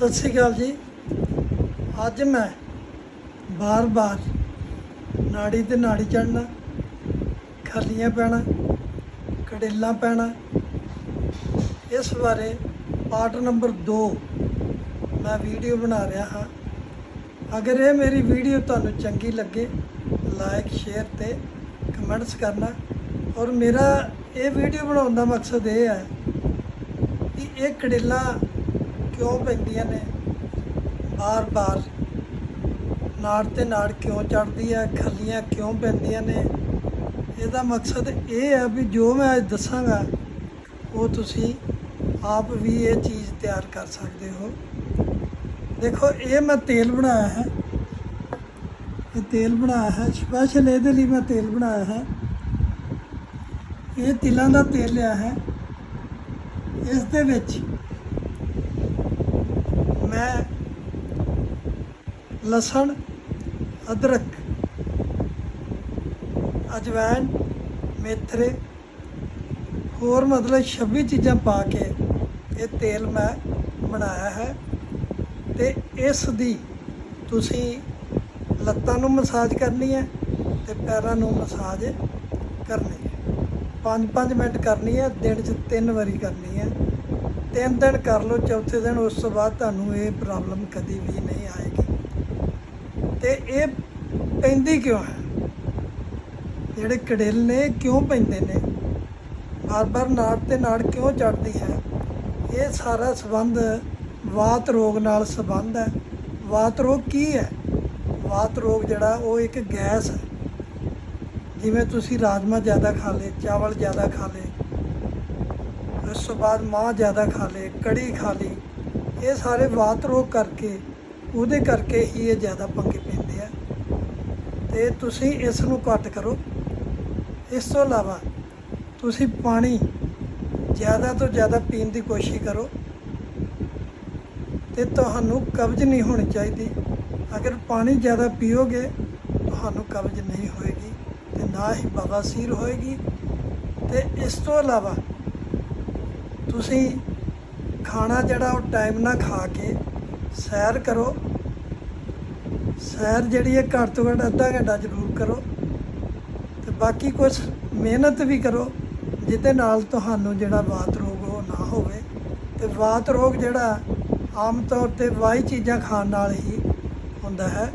ਸਤਿ ਸ਼੍ਰੀ ਅਕਾਲ ਜੀ। ਅੱਜ ਮੈਂ ਬਾਰ-ਬਾਰ ਨਾੜੀ ਤੇ ਨਾੜੀ ਚੜਨਾ ਖੱਲੀਆਂ ਪੈਣਾ, ਕੜੇਲਾਂ ਪੈਣਾ, ਇਸ ਬਾਰੇ ਪਾਰਟ ਨੰਬਰ 2 ਮੈਂ ਵੀਡੀਓ ਬਣਾ ਰਿਹਾ ਹਾਂ। ਅਗਰ ਇਹ ਮੇਰੀ ਵੀਡੀਓ ਤੁਹਾਨੂੰ ਚੰਗੀ ਲੱਗੇ ਲਾਈਕ ਸ਼ੇਅਰ ਤੇ ਕਮੈਂਟਸ ਕਰਨਾ। ਔਰ ਮੇਰਾ ਇਹ ਵੀਡੀਓ ਬਣਾਉਣ ਦਾ ਮਕਸਦ ਇਹ ਹੈ ਕਿ ਇਹ ਕੜੇਲਾ ਕਿਉਂ ਪੈਂਦੀਆਂ ਨੇ? ਬਾਰ-ਬਾਰ ਨਾੜ ਤੇ ਨਾੜ ਕਿਉਂ ਚੜਦੀ ਹੈ ਖੱਲੀਆਂ ਕਿਉਂ ਪੈਂਦੀਆਂ ਨੇ? ਇਹਦਾ ਮਕਸਦ ਇਹ ਹੈ ਵੀ ਜੋ ਮੈਂ ਅੱਜ ਦੱਸਾਂਗਾ, ਉਹ ਤੁਸੀਂ ਆਪ ਵੀ ਇਹ ਚੀਜ਼ ਤਿਆਰ ਕਰ ਸਕਦੇ ਹੋ। ਦੇਖੋ, ਇਹ ਮੈਂ ਤੇਲ ਬਣਾਇਆ ਹੈ। ਇਹ ਤੇਲ ਬਣਾਇਆ ਹੈ। ਸਪੈਸ਼ਲ ਇਹਦੇ ਲਈ ਮੈਂ ਤੇਲ ਬਣਾਇਆ ਹੈ। ਇਹ ਤਿਲਾਂ ਦਾ ਤੇਲ ਲਿਆ ਹੈ। ਇਸ ਦੇ ਵਿੱਚ ਮੈਂ ਲਸਣ, ਅਦਰਕ ਅਜਵਾਇਣ ਮੇਥਰੇ ਹੋਰ ਮਤਲਬ 26 ਚੀਜ਼ਾਂ ਪਾ ਕੇ ਇਹ ਤੇਲ ਮੈਂ ਬਣਾਇਆ ਹੈ ਤੇ ਇਸ ਦੀ ਤੁਸੀਂ ਲੱਤਾਂ ਨੂੰ ਮਸਾਜ ਕਰਨੀ ਹੈ ਤੇ ਪੈਰਾਂ ਨੂੰ ਮਸਾਜ ਕਰਨੀ ਹੈ। 5-5 ਮਿੰਟ ਕਰਨੀ ਹੈ, ਦਿਨ 'ਚ ਤਿੰਨ ਵਾਰੀ ਕਰਨੀ ਹੈ। ਤਿੰਨ ਦਿਨ ਕਰ ਲਓ, ਚੌਥੇ ਦਿਨ ਉਸ ਤੋਂ ਬਾਅਦ ਤੁਹਾਨੂੰ ਇਹ ਪ੍ਰੋਬਲਮ ਕਦੀ ਵੀ ਨਹੀਂ ਆਏਗੀ। ਤੇ ਇਹ ਪੈਂਦੀ ਕਿਉਂ ਹੈ? ਜਿਹੜੇ ਕੜੇਲ ਨੇ, ਕਿਉਂ ਪੈਂਦੇ ਨੇ? ਬਾਰ-ਬਾਰ ਨਾੜ ਤੇ ਨਾੜ ਕਿਉਂ ਚੜਦੀ ਹੈ? ਇਹ ਸਾਰਾ ਸਬੰਧ ਵਾਤ ਰੋਗ ਨਾਲ ਸਬੰਧ ਹੈ। ਵਾਤ ਰੋਗ ਕੀ ਹੈ? ਵਾਤ ਰੋਗ ਜਿਹੜਾ, ਉਹ ਇੱਕ ਗੈਸ ਹੈ। ਜਿਵੇਂ ਤੁਸੀਂ ਰਾਜਮਾ ਜ਼ਿਆਦਾ ਖਾ ਲੇ ਚਾਵਲ ਜ਼ਿਆਦਾ ਖਾ ਲੇ ਉਸ ਤੋਂ ਬਾਅਦ ਮਾਂ ਜ਼ਿਆਦਾ ਖਾ ਲੇ ਕੜੀ ਖਾ ਲਈ, ਇਹ ਸਾਰੇ ਵਾਤ ਰੋਗ ਕਰਕੇ, ਉਹਦੇ ਕਰਕੇ ਹੀ ਇਹ ਜ਼ਿਆਦਾ ਪੰਗੇ ਤੇ ਤੁਸੀਂ ਇਸ ਨੂੰ ਘੱਟ ਕਰੋ। ਇਸ ਤੋਂ ਇਲਾਵਾ ਤੁਸੀਂ ਪਾਣੀ ਜ਼ਿਆਦਾ ਤੋਂ ਜ਼ਿਆਦਾ ਪੀਣ ਦੀ ਕੋਸ਼ਿਸ਼ ਕਰੋ ਤੇ ਤੁਹਾਨੂੰ ਕਬਜ਼ ਨਹੀਂ ਹੋਣੀ ਚਾਹੀਦੀ। ਅਗਰ ਪਾਣੀ ਜ਼ਿਆਦਾ ਪੀਓਗੇ, ਤੁਹਾਨੂੰ ਕਬਜ਼ ਨਹੀਂ ਹੋਏਗੀ ਤੇ ਨਾ ਹੀ ਬਵਾਸੀਰ ਹੋਏਗੀ। ਤੇ ਇਸ ਤੋਂ ਇਲਾਵਾ ਤੁਸੀਂ ਖਾਣਾ ਜਿਹੜਾ ਉਹ ਟਾਈਮ ਨਾਲ ਖਾ ਕੇ ਸੈਰ ਕਰੋ। ਸੈਰ ਜਿਹੜੀ ਹੈ ਘੱਟ ਤੋਂ ਘੱਟ ਅੱਧਾ ਘੰਟਾ ਜ਼ਰੂਰ ਕਰੋ ਤੇ ਬਾਕੀ ਕੁਝ ਮਿਹਨਤ ਵੀ ਕਰੋ, ਜਿਹਦੇ ਨਾਲ ਤੁਹਾਨੂੰ ਜਿਹੜਾ ਬਾਤ ਰੋਗ ਉਹ ਨਾ ਹੋਵੇ। ਤੇ ਵਾਤ ਰੋਗ ਜਿਹੜਾ ਆਮ ਤੌਰ ਤੇ ਵਾਈ ਚੀਜ਼ਾਂ ਖਾਣ ਨਾਲ ਹੀ ਹੁੰਦਾ ਹੈ।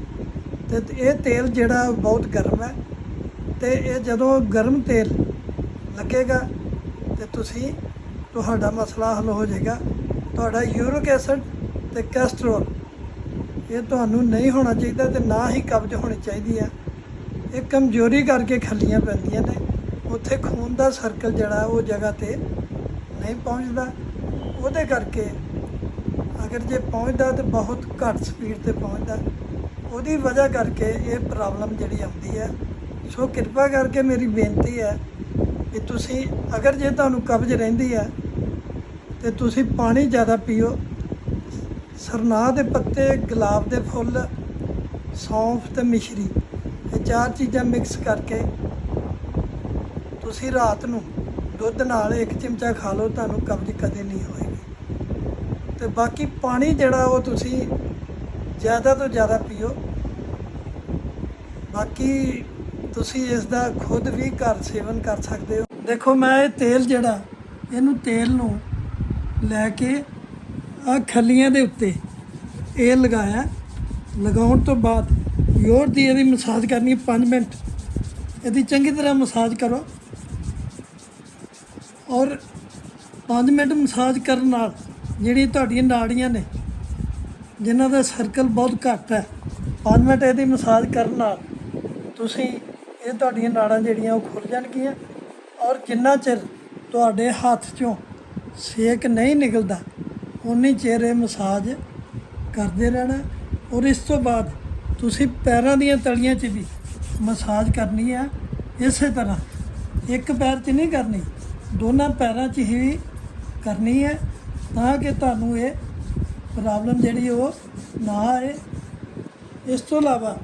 ਤੇ ਇਹ ਤੇਲ ਜਿਹੜਾ ਬਹੁਤ ਗਰਮ ਹੈ ਤੇ ਇਹ ਜਦੋਂ ਗਰਮ ਤੇਲ ਲੱਗੇਗਾ ਤੇ ਤੁਸੀਂ ਤੁਹਾਡਾ ਮਸਲਾ ਹੱਲ ਹੋ ਜਾਏਗਾ। ਤੁਹਾਡਾ ਯੂਰਿਕ ਐਸਿਡ ਤੇ ਕੋਲੇਸਟ੍ਰੋਲ ਇਹ ਤੁਹਾਨੂੰ ਨਹੀਂ ਹੋਣਾ ਚਾਹੀਦਾ ਤੇ ਨਾ ਹੀ ਕਬਜ਼ ਹੋਣੀ ਚਾਹੀਦੀ ਹੈ ਇਹ ਕਮਜ਼ੋਰੀ ਕਰਕੇ ਖੱਲੀਆਂ ਪੈਂਦੀਆਂ ਨੇ। ਉੱਥੇ ਖੂਨ ਦਾ ਸਰਕਲ ਜਿਹੜਾ ਉਹ ਜਗ੍ਹਾ ਤੇ ਨਹੀਂ ਪਹੁੰਚਦਾ। ਉਹਦੇ ਕਰਕੇ ਅਗਰ ਜੇ ਪਹੁੰਚਦਾ ਤੇ ਬਹੁਤ ਘੱਟ ਸਪੀਡ ਤੇ ਪਹੁੰਚਦਾ। ਉਹਦੀ ਵਜ੍ਹਾ ਕਰਕੇ ਇਹ ਪ੍ਰੋਬਲਮ ਜਿਹੜੀ ਆਉਂਦੀ ਹੈ ਸੋ ਕਿਰਪਾ ਕਰਕੇ ਮੇਰੀ ਬੇਨਤੀ ਹੈ ਕਿ ਤੁਸੀਂ ਅਗਰ ਜੇ ਤੁਹਾਨੂੰ ਕਬਜ਼ ਰਹਿੰਦੀ ਹੈ ਤੇ ਤੁਸੀਂ ਪਾਣੀ ਜ਼ਿਆਦਾ ਪੀਓ। ਸਰਨਾਹ ਦੇ ਪੱਤੇ, ਗੁਲਾਬ ਦੇ ਫੁੱਲ, ਸੌਂਫ ਤੇ ਮਿਸ਼ਰੀ। ਇਹ ਚਾਰ ਚੀਜ਼ਾਂ ਮਿਕਸ ਕਰਕੇ ਤੁਸੀਂ ਰਾਤ ਨੂੰ ਦੁੱਧ ਨਾਲ ਇੱਕ ਚਮਚਾ ਖਾ ਲਓ, ਤੁਹਾਨੂੰ ਕਬਜ਼ ਕਦੇ ਨਹੀਂ ਹੋਏਗੀ। ਤੇ ਬਾਕੀ ਪਾਣੀ ਜਿਹੜਾ ਉਹ ਤੁਸੀਂ ਜ਼ਿਆਦਾ ਤੋਂ ਜ਼ਿਆਦਾ ਪੀਓ। ਬਾਕੀ ਤੁਸੀਂ ਇਸ ਦਾ ਖੁਦ ਵੀ ਘਰ ਸੇਵਨ ਕਰ ਸਕਦੇ ਹੋ। ਦੇਖੋ, ਮੈਂ ਇਹ ਤੇਲ ਜਿਹੜਾ, ਇਹਨੂੰ ਤੇਲ ਨੂੰ ਲੈ ਕੇ ਆ ਖੱਲੀਆਂ ਦੇ ਉੱਤੇ ਇਹ ਲਗਾਇਆ। ਲਗਾਉਣ ਤੋਂ ਬਾਅਦ ਯੋਰ ਦੀ ਇਹਦੀ ਮਸਾਜ ਕਰਨੀ ਹੈ 5 ਮਿੰਟ। ਇਹਦੀ ਚੰਗੀ ਤਰ੍ਹਾਂ ਮਸਾਜ ਕਰੋ। ਔਰ 5 ਮਿੰਟ ਮਸਾਜ ਕਰਨ ਨਾਲ ਜਿਹੜੀ ਤੁਹਾਡੀਆਂ ਨਾੜੀਆਂ ਨੇ, ਜਿਨ੍ਹਾਂ ਦਾ ਸਰਕਲ ਬਹੁਤ ਘੱਟ ਹੈ 5 ਮਿੰਟ ਇਹਦੀ ਮਸਾਜ ਕਰਨ ਨਾਲ ਤੁਸੀਂ ਇਹ ਤੁਹਾਡੀਆਂ ਨਾੜਾਂ ਜਿਹੜੀਆਂ ਉਹ ਖੁੱਲ ਜਾਣਗੀਆਂ। ਔਰ ਜਿੰਨਾ ਚਿਰ ਤੁਹਾਡੇ ਹੱਥ 'ਚੋਂ ਸੇਕ ਨਹੀਂ ਨਿਕਲਦਾ ਉਨੀ ਚਿਰ ਇਹ ਮਸਾਜ ਕਰਦੇ ਰਹਿਣਾ ਔਰ ਇਸ ਤੋਂ ਬਾਅਦ ਤੁਸੀਂ ਪੈਰਾਂ ਦੀਆਂ ਤਲੀਆਂ 'ਚ ਵੀ ਮਸਾਜ ਕਰਨੀ ਹੈ ਇਸੇ ਤਰ੍ਹਾਂ ਇੱਕ ਪੈਰ 'ਚ ਨਹੀਂ ਕਰਨੀ, ਦੋਨਾਂ ਪੈਰਾਂ 'ਚ ਹੀ ਕਰਨੀ ਹੈ ਤਾਂ ਕਿ ਤੁਹਾਨੂੰ ਇਹ ਪ੍ਰੋਬਲਮ ਜਿਹੜੀ ਉਹ ਨਾ ਆਏ। ਇਸ ਤੋਂ ਇਲਾਵਾ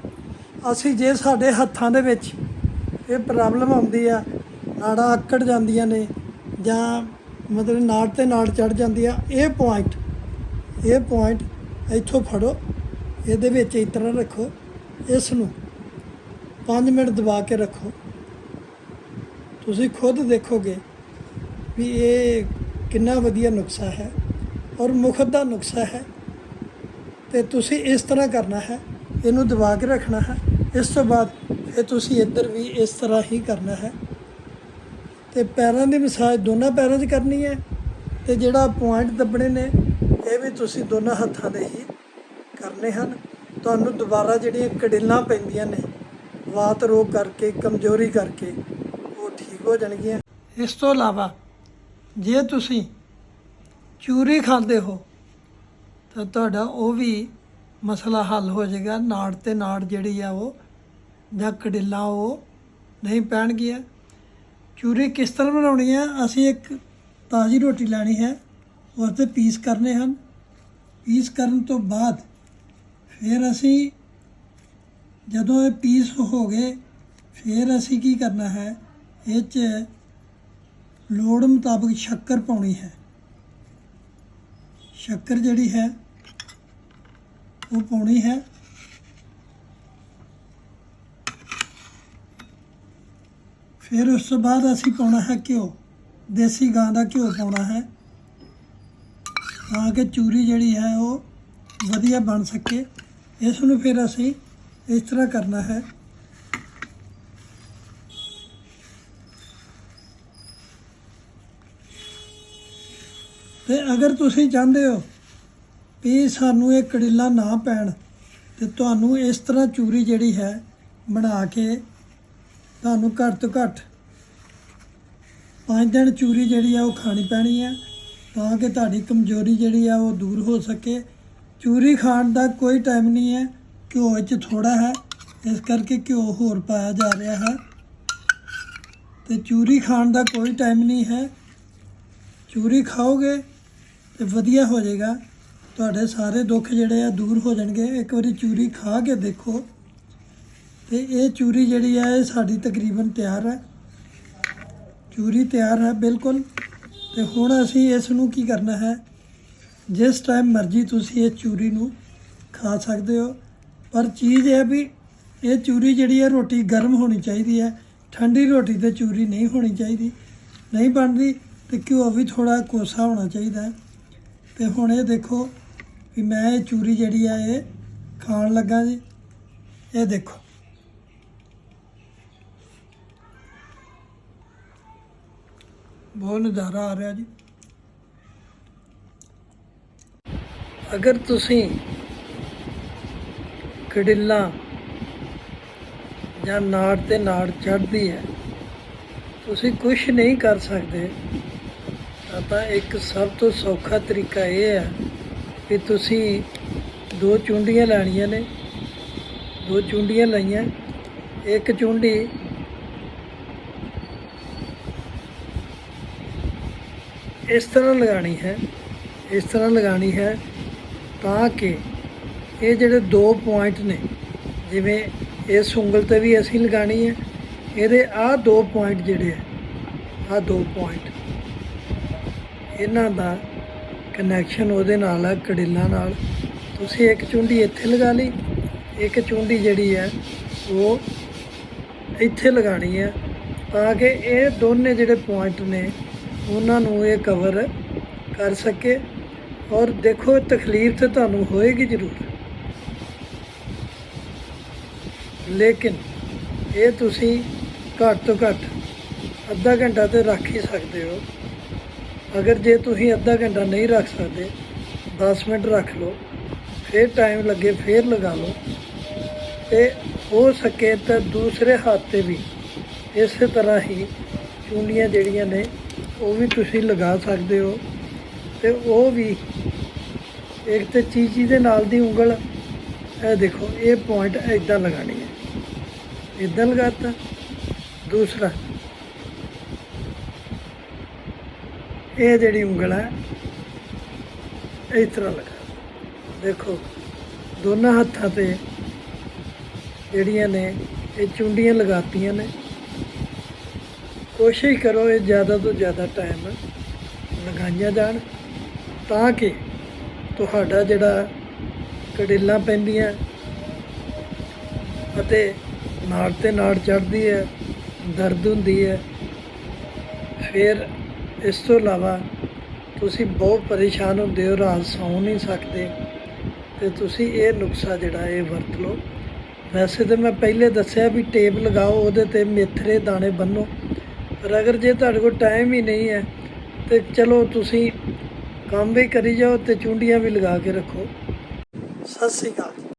ਅਸੀਂ ਜੇ ਸਾਡੇ ਹੱਥਾਂ ਦੇ ਵਿੱਚ ਇਹ ਪ੍ਰੋਬਲਮ ਆਉਂਦੀ ਆ, ਨਾੜਾਂ ਆਕੜ ਜਾਂਦੀਆਂ ਨੇ ਜਾਂ ਮਤਲਬ ਨਾੜ ਤੇ ਨਾੜ ਚੜ ਜਾਂਦੀ ਆ। ਇਹ ਪੁਆਇੰਟ ਇਹ ਪੁਆਇੰਟ ਇੱਥੋਂ ਫੜੋ। ਇਹਦੇ ਵਿੱਚ ਇਸ ਤਰ੍ਹਾਂ ਰੱਖੋ। ਇਸ ਨੂੰ 5 ਮਿੰਟ ਦਬਾ ਕੇ ਰੱਖੋ। ਤੁਸੀਂ ਖੁਦ ਦੇਖੋਗੇ ਵੀ ਇਹ ਕਿੰਨਾ ਵਧੀਆ ਨੁਕਸਾ ਹੈ ਔਰ ਮੁਖਤ ਦਾ ਨੁਕਸਾ ਹੈ। ਤੇ ਤੁਸੀਂ ਇਸ ਤਰ੍ਹਾਂ ਕਰਨਾ ਹੈ। ਇਹਨੂੰ ਦਬਾ ਕੇ ਰੱਖਣਾ ਹੈ। ਇਸ ਤੋਂ ਬਾਅਦ ਇਹ ਤੁਸੀਂ ਇੱਧਰ ਵੀ ਇਸ ਤਰ੍ਹਾਂ ਹੀ ਕਰਨਾ ਹੈ। ਤੇ ਪੈਰਾਂ ਦੀ ਮਸਾਜ ਦੋਨਾਂ ਪੈਰਾਂ 'ਚ ਕਰਨੀ ਹੈ ਤੇ ਜਿਹੜਾ ਪੁਆਇੰਟ ਦੱਬਣੇ ਨੇ, ਇਹ ਵੀ ਤੁਸੀਂ ਦੋਨਾਂ ਹੱਥਾਂ ਦੇ ਹੀ ਕਰਨੇ ਹਨ। ਤੁਹਾਨੂੰ ਦੁਬਾਰਾ ਜਿਹੜੀਆਂ ਕੜਿੱਲਾਂ ਪੈਂਦੀਆਂ ਨੇ, ਵਾਤ ਰੋਗ ਕਰਕੇ, ਕਮਜ਼ੋਰੀ ਕਰਕੇ, ਉਹ ਠੀਕ ਹੋ ਜਾਣਗੀਆਂ। ਇਸ ਤੋਂ ਇਲਾਵਾ, ਜੇ ਤੁਸੀਂ ਚੂਰੀ ਖਾਂਦੇ ਹੋ, ਤਾਂ ਤੁਹਾਡਾ ਉਹ ਵੀ ਮਸਲਾ ਹੱਲ ਹੋ ਜਾਏਗਾ। ਨਾੜ ਤੇ ਨਾੜ ਜਿਹੜੀ ਆ ਉਹ, ਜਾਂ ਕੜਿੱਲਾਂ ਉਹ ਨਹੀਂ ਪੈਣਗੀਆਂ। ਚੂਰੀ ਕਿਸ ਤਰ੍ਹਾਂ ਬਣਾਉਣੀ ਹੈ ਅਸੀਂ ਇੱਕ ਤਾਜ਼ੀ ਰੋਟੀ ਲੈਣੀ ਹੈ, ਉਸ ਤੇ ਪੀਸ ਕਰਨੇ ਹਨ। ਪੀਸ ਕਰਨ ਤੋਂ ਬਾਅਦ ਫਿਰ ਅਸੀਂ ਜਦੋਂ ਇਹ ਪੀਸ ਹੋ ਗਏ, ਫਿਰ ਅਸੀਂ ਕੀ ਕਰਨਾ ਹੈ? ਇਹ 'ਚ ਲੋੜ ਮੁਤਾਬਕ ਸ਼ੱਕਰ ਪਾਉਣੀ ਹੈ। ਸ਼ੱਕਰ ਜਿਹੜੀ ਹੈ, ਉਹ ਪਾਉਣੀ ਹੈ। ਫਿਰ ਉਸ ਤੋਂ ਬਾਅਦ ਅਸੀਂ ਪਾਉਣਾ ਹੈ ਘਿਓ। ਦੇਸੀ ਗਾਂ ਦਾ ਘਿਓ ਪਾਉਣਾ ਹੈ। ਤਾਂ ਕਿ ਚੂਰੀ ਜਿਹੜੀ ਹੈ ਉਹ ਵਧੀਆ ਬਣ ਸਕੇ। ਇਸ ਨੂੰ ਫਿਰ ਅਸੀਂ ਇਸ ਤਰ੍ਹਾਂ ਕਰਨਾ ਹੈ। ਤੇ ਅਗਰ ਤੁਸੀਂ ਚਾਹੁੰਦੇ ਹੋ ਵੀ ਸਾਨੂੰ ਇਹ ਕੜੀਲਾ ਨਾ ਪੈਣ ਤੇ ਤੁਹਾਨੂੰ ਇਸ ਤਰ੍ਹਾਂ ਚੂਰੀ ਜਿਹੜੀ ਹੈ ਬਣਾ ਕੇ ਤੁਹਾਨੂੰ ਘੱਟ ਤੋਂ ਘੱਟ ਪੰਜ ਦਿਨ ਚੂਰੀ ਜਿਹੜੀ ਆ ਉਹ ਖਾਣੀ ਪੈਣੀ ਹੈ ਤਾਂ ਕਿ ਤੁਹਾਡੀ ਕਮਜ਼ੋਰੀ ਜਿਹੜੀ ਆ ਉਹ ਦੂਰ ਹੋ ਸਕੇ। ਚੂਰੀ ਖਾਣ ਦਾ ਕੋਈ ਟਾਈਮ ਨਹੀਂ ਹੈ, ਘਿਓ ਵਿੱਚ ਥੋੜਾ ਹੈ, ਇਸ ਕਰਕੇ ਘਿਓ ਹੋਰ ਪਾਇਆ ਜਾ ਰਿਹਾ ਹੈ। ਤੇ ਚੂਰੀ ਖਾਣ ਦਾ ਕੋਈ ਟਾਈਮ ਨਹੀਂ ਹੈ। ਚੂਰੀ ਖਾਓਗੇ ਤੇ ਵਧੀਆ ਹੋ ਜਾਏਗਾ। ਤੁਹਾਡੇ ਸਾਰੇ ਦੁੱਖ ਜਿਹੜੇ ਆ ਦੂਰ ਹੋ ਜਾਣਗੇ। ਇੱਕ ਵਾਰੀ ਚੂਰੀ ਖਾ ਕੇ ਦੇਖੋ। ਤੇ ਇਹ ਚੂਰੀ ਜਿਹੜੀ ਹੈ ਇਹ ਸਾਡੀ ਤਕਰੀਬਨ ਤਿਆਰ ਹੈ ਚੂਰੀ ਤਿਆਰ ਹੈ ਬਿਲਕੁਲ। ਤੇ ਹੁਣ ਅਸੀਂ ਇਸ ਨੂੰ ਕੀ ਕਰਨਾ ਹੈ? ਜਿਸ ਟਾਈਮ ਮਰਜ਼ੀ ਤੁਸੀਂ ਇਹ ਚੂਰੀ ਨੂੰ ਖਾ ਸਕਦੇ ਹੋ। ਪਰ ਚੀਜ਼ ਇਹ ਹੈ ਵੀ ਇਹ ਚੂਰੀ ਜਿਹੜੀ ਹੈ ਰੋਟੀ ਗਰਮ ਹੋਣੀ ਚਾਹੀਦੀ ਹੈ ਠੰਡੀ ਰੋਟੀ ਤੇ ਚੂਰੀ ਨਹੀਂ ਹੋਣੀ ਚਾਹੀਦੀ। ਨਹੀਂ ਬਣਦੀ ਤੇ ਘਿਓ ਵੀ ਥੋੜਾ ਕੋਸਾ ਹੋਣਾ ਚਾਹੀਦਾ। ਹੈ ਤੇ ਹੁਣ ਇਹ ਦੇਖੋ ਵੀ ਮੈਂ ਇਹ ਚੂਰੀ ਜਿਹੜੀ ਆ, ਇਹ ਖਾਣ ਲੱਗਾ ਜੀ। ਇਹ ਦੇਖੋ। ਬਹੁਤ ਨਜ਼ਾਰਾ ਆ ਰਿਹਾ ਜੀ। ਅਗਰ ਤੁਸੀਂ ਕੜਿੱਲਾ ਜਾਂ ਨਾੜ ਤੇ ਨਾੜ ਚੜ੍ਹਦੀ ਹੈ, ਤੁਸੀਂ ਕੁਝ ਨਹੀਂ ਕਰ ਸਕਦੇ, ਤਾਂ ਤਾਂ ਇੱਕ ਸਭ ਤੋਂ ਸੌਖਾ ਤਰੀਕਾ ਇਹ ਹੈ ਕਿ ਤੁਸੀਂ ਦੋ ਚੁੰਡੀਆਂ ਲੈਣੀਆਂ ਨੇ, ਦੋ ਚੁੰਡੀਆਂ ਲਈਆਂ, ਇੱਕ ਚੁੰਡੀ ਇਸ ਤਰ੍ਹਾਂ ਲਗਾਣੀ ਹੈ, ਇਸ ਤਰ੍ਹਾਂ ਲਗਾਣੀ ਹੈ ਤਾਂ ਕਿ ਇਹ ਜਿਹੜੇ ਦੋ ਪੁਆਇੰਟ ਨੇ, ਜਿਵੇਂ ਇਸ ਉਂਗਲ ਤੇ ਵੀ ਅਸੀਂ ਲਗਾਣੀ ਹੈ, ਇਹਦੇ ਆਹ ਦੋ ਪੁਆਇੰਟ ਜਿਹੜੇ ਆ ਆਹ ਦੋ ਪੁਆਇੰਟ ਇਹਨਾਂ ਦਾ ਕਨੈਕਸ਼ਨ ਉਹਦੇ ਨਾਲ ਹੈ ਕੜਿੱਲਾਂ ਨਾਲ। ਤੁਸੀਂ ਇੱਕ ਚੁੰਡੀ ਇੱਥੇ ਲਗਾ ਲਈ, ਇੱਕ ਚੁੰਡੀ ਜਿਹੜੀ ਹੈ, ਉਹ ਇੱਥੇ ਲਗਾਣੀ ਹੈ, ਤਾਂ ਕਿ ਇਹ ਦੋਨੇ ਜਿਹੜੇ ਪੁਆਇੰਟ ਨੇ ਉਹਨਾਂ ਨੂੰ ਇਹ ਕਵਰ ਕਰ ਸਕੇ ਔਰ ਦੇਖੋ, ਤਕਲੀਫ ਤੇ ਤੁਹਾਨੂੰ ਹੋਏਗੀ ਜ਼ਰੂਰ। ਲੇਕਿਨ ਇਹ ਤੁਸੀਂ ਘੱਟ ਤੋਂ ਘੱਟ ਅੱਧਾ ਘੰਟਾ ਤੇ ਰੱਖ ਹੀ ਸਕਦੇ ਹੋ। ਅਗਰ ਜੇ ਤੁਸੀਂ ਅੱਧਾ ਘੰਟਾ ਨਹੀਂ ਰੱਖ ਸਕਦੇ 10 ਮਿੰਟ ਰੱਖ ਲਓ, ਫਿਰ ਟਾਈਮ ਲੱਗੇ, ਫਿਰ ਲਗਾ ਲਓ। ਤੇ ਹੋ ਸਕੇ ਤਾਂ ਦੂਸਰੇ ਹੱਥ ਤੇ ਵੀ ਇਸੇ ਤਰ੍ਹਾਂ ਹੀ ਚੁੰਡੀਆਂ ਜਿਹੜੀਆਂ ਨੇ ਉਹ ਵੀ ਤੁਸੀਂ ਲਗਾ ਸਕਦੇ ਹੋ ਤੇ ਉਹ ਵੀ ਇੱਕ ਤੇ ਚੀਚੀ ਦੇ ਨਾਲ ਦੀ ਉਂਗਲ, ਇਹ ਦੇਖੋ, ਇਹ ਪੁਆਇੰਟ ਇਦਾਂ ਲਗਾਣੀ ਹੈ। ਇਦਾਂ ਲਗਾਤਾ, ਦੂਸਰਾ। ਇਹ ਜਿਹੜੀ ਉਂਗਲ ਹੈ, ਇਸ ਤਰ੍ਹਾਂ ਲਗਾ। ਦੇਖੋ, ਦੋਨਾਂ ਹੱਥਾਂ ਤੇ ਜਿਹੜੀਆਂ ਨੇ, ਇਹ ਚੁੰਡੀਆਂ ਲਗਾਤੀਆਂ ਨੇ। ਕੋਸ਼ਿਸ਼ ਕਰੋ ਇਹ ਜ਼ਿਆਦਾ ਤੋਂ ਜ਼ਿਆਦਾ ਟਾਈਮ ਲਗਾਈਆਂ ਜਾਣ, ਤਾਂ ਕਿ ਤੁਹਾਡਾ ਜਿਹੜਾ ਕੜਿੱਲਾਂ ਪੈਂਦੀਆਂ ਅਤੇ ਨਾੜ ਤੇ ਨਾੜ ਚੜ੍ਹਦੀ ਹੈ, ਦਰਦ ਹੁੰਦੀ ਹੈ, ਫਿਰ ਇਸ ਤੋਂ ਇਲਾਵਾ ਤੁਸੀਂ ਬਹੁਤ ਪਰੇਸ਼ਾਨ ਹੁੰਦੇ ਹੋ, ਰਾਤ ਸੌਂ ਨਹੀਂ ਸਕਦੇ ਤੇ ਤੁਸੀਂ ਇਹ ਨੁਕਸਾ ਜਿਹੜਾ ਇਹ ਵਰਤ ਲਓ। ਵੈਸੇ ਤਾਂ ਮੈਂ ਪਹਿਲੇ ਦੱਸਿਆ ਵੀ ਟੇਪ ਲਗਾਓ, ਉਹਦੇ ਤੇ ਮੇਥਰੇ ਦਾਣੇ ਬੰਨੋ ਪਰ ਅਗਰ ਜੇ ਤੁਹਾਡੇ ਕੋਲ ਟਾਈਮ ਹੀ ਨਹੀਂ ਹੈ, ਤੇ ਚਲੋ ਤੁਸੀਂ ਕੰਮ ਵੀ ਕਰੀ ਜਾਓ ਤੇ ਚੁੰਡੀਆਂ ਵੀ ਲਗਾ ਕੇ ਰੱਖੋ। ਸਤਿ ਸ੍ਰੀ ਅਕਾਲ।